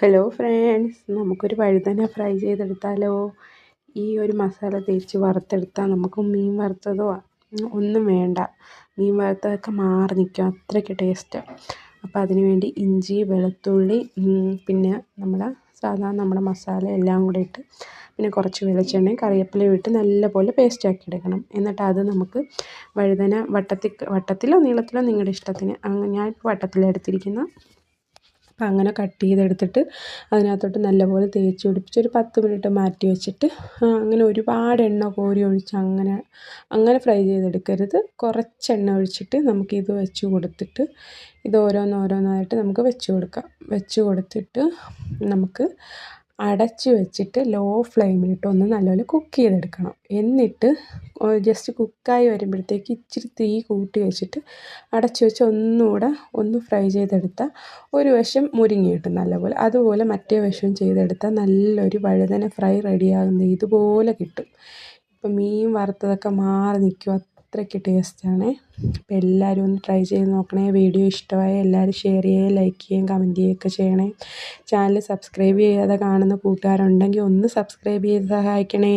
Hello friends നമുക്കൊരു വഴുതന fry ചെയ്തെടുത്താലോ? ഈ ഒരു മസാല തേച്ച് വറുത്തെടുത്താൽ നമുക്ക് മീൻ വറുത്തതോ? ഒന്നും വേണ്ട. മീൻ വറുത്തതൊക്കെ മാറി നിൽക്കും. അത്രയ്ക്ക് ടേസ്റ്റ് അപ്പോൾ അതിന് വേണ്ടി ഇഞ്ചി വെളുത്തുള്ളി പിന്നെ നമ്മൾ സാധാരണ നമ്മുടെ മസാല എല്ലാം കൂടെ ഇട്ട് പിന്നെ കുറച്ച് വെളിച്ചെണ്ണയും കറിവേപ്പിലയും ഇട്ട് നല്ലപോലെ പേസ്റ്റാക്കി എടുക്കണം. എന്നിട്ട് അത് നമുക്ക് വഴുതന വട്ടത്തിൽ വട്ടത്തിലോ നീളത്തിലോ നിങ്ങളുടെ ഇഷ്ടത്തിന്. ഞാൻ ഇപ്പോൾ എടുത്തിരിക്കുന്നത് അപ്പം അങ്ങനെ കട്ട് ചെയ്തെടുത്തിട്ട് അതിനകത്തോട്ട് നല്ലപോലെ തേച്ച് പിടിപ്പിച്ച് ഒരു പത്ത് മിനിറ്റ് മാറ്റി വെച്ചിട്ട് അങ്ങനെ ഒരുപാട് എണ്ണ കോരി ഒഴിച്ച് അങ്ങനെ അങ്ങനെ ഫ്രൈ ചെയ്തെടുക്കരുത്. കുറച്ച് എണ്ണ ഒഴിച്ചിട്ട് നമുക്കിത് വെച്ച് കൊടുത്തിട്ട് ഇത് ഓരോന്നോരോന്നായിട്ട് നമുക്ക് വെച്ച് കൊടുക്കാം. വെച്ച് കൊടുത്തിട്ട് നമുക്ക് അടച്ച് വെച്ചിട്ട് ലോ ഫ്ലെയിമിലിട്ട് ഒന്ന് നല്ലപോലെ കുക്ക് ചെയ്തെടുക്കണം. എന്നിട്ട് ജസ്റ്റ് കുക്കായി വരുമ്പോഴത്തേക്ക് ഇച്ചിരി തീ കൂട്ടി വെച്ചിട്ട് അടച്ച് വെച്ച് ഒന്നുകൂടെ ഒന്ന് ഫ്രൈ ചെയ്തെടുത്താൽ ഒരു വശം മുരിങ്ങി കിട്ടും നല്ലപോലെ. അതുപോലെ മറ്റേ വശവും ചെയ്തെടുത്താൽ നല്ലൊരു വഴുതന ഫ്രൈ റെഡിയാകുന്ന ഇതുപോലെ കിട്ടും. ഇപ്പം മീൻ വറുത്തതൊക്കെ മാറി നിൽക്കും അത്രയ്ക്ക് ടേസ്റ്റാണ് അപ്പോൾ എല്ലാവരും ഒന്ന് ട്രൈ ചെയ്ത് നോക്കണേ. വീഡിയോ ഇഷ്ടമായ എല്ലാവരും ഷെയർ ചെയ്യുകയും ലൈക്ക് ചെയ്യുകയും കമന്റ് ചെയ്യുകയൊക്കെ ചെയ്യണേ. ചാനൽ സബ്സ്ക്രൈബ് ചെയ്യാതെ കാണുന്ന കൂട്ടുകാരുണ്ടെങ്കിൽ ഒന്ന് സബ്സ്ക്രൈബ് ചെയ്ത് സഹായിക്കണേ.